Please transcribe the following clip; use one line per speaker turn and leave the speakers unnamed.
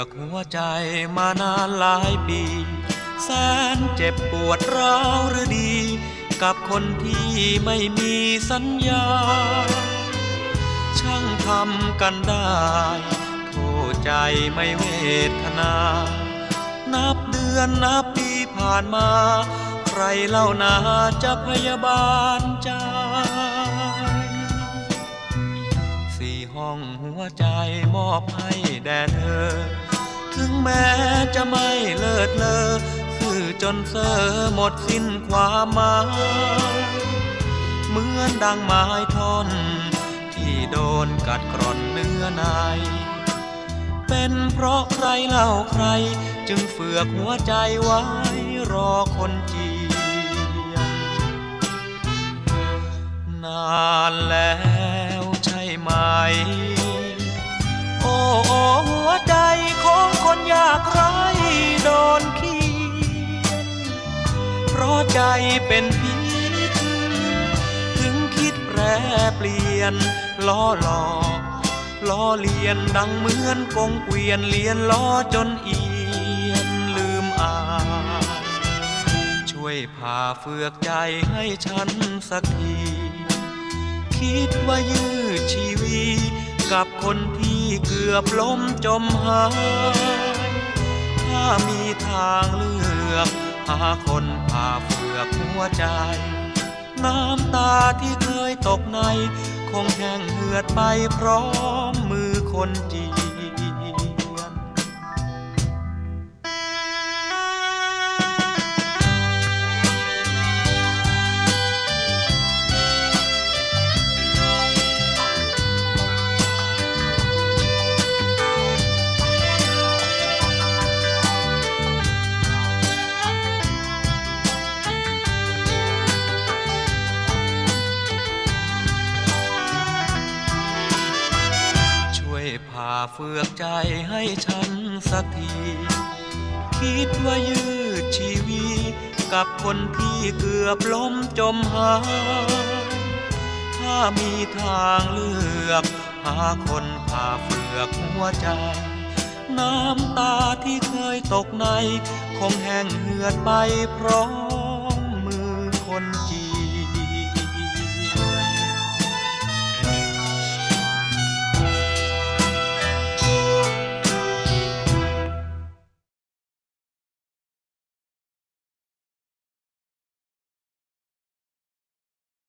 อกหัวใจมานานหลายปี แสนเจ็บปวดร้าวหรือดี กับคนที่ไม่มีสัญญา ช่างทำกันได้โทษใจไม่เวทนา นับเดือนนับปีผ่านมา ใครเล่านาจะพยาบาลใจสี่ห้องหัวใจมอบให้แด่เธอ ถึงแม้จะไม่เลิศเลอสื่อจนเสอหมดสิ้นความหมายเหมือนดังไม้ท่อนที่โดนกัดกร่อนเนื้อในเป็นเพราะใครเล่าใครจึงเฟือกหัวใจไว้รอคนจี ใจเป็นพิษ ถึงคิดแปรเปลี่ยน ล้อหลอกล้อเลียนดังเหมือนกงเกวียนเลียนล้อจนเอียนลืมอานช่วยพาเฟือกใจให้ฉันสักที คิดว่ายืดชีวีกับคนที่เกือบล้มจมหาย ถ้ามีทางเลือก หาคนพาเฟือกหัวใจ น้ำตาที่เคยตกใน คงแห้งเหือดไปพร้อมมือคนจี ช่วยพาเฟือกใจให้ฉันสักที คิดว่ายืดชีวีกับคนที่เกือบล้มจมหาย ถ้ามีทางเลือก หาคนพาเฟือกหัวใจ น้ำตาที่เคยตกใน คงแห้งเหือดไปพร้อมมือคนจี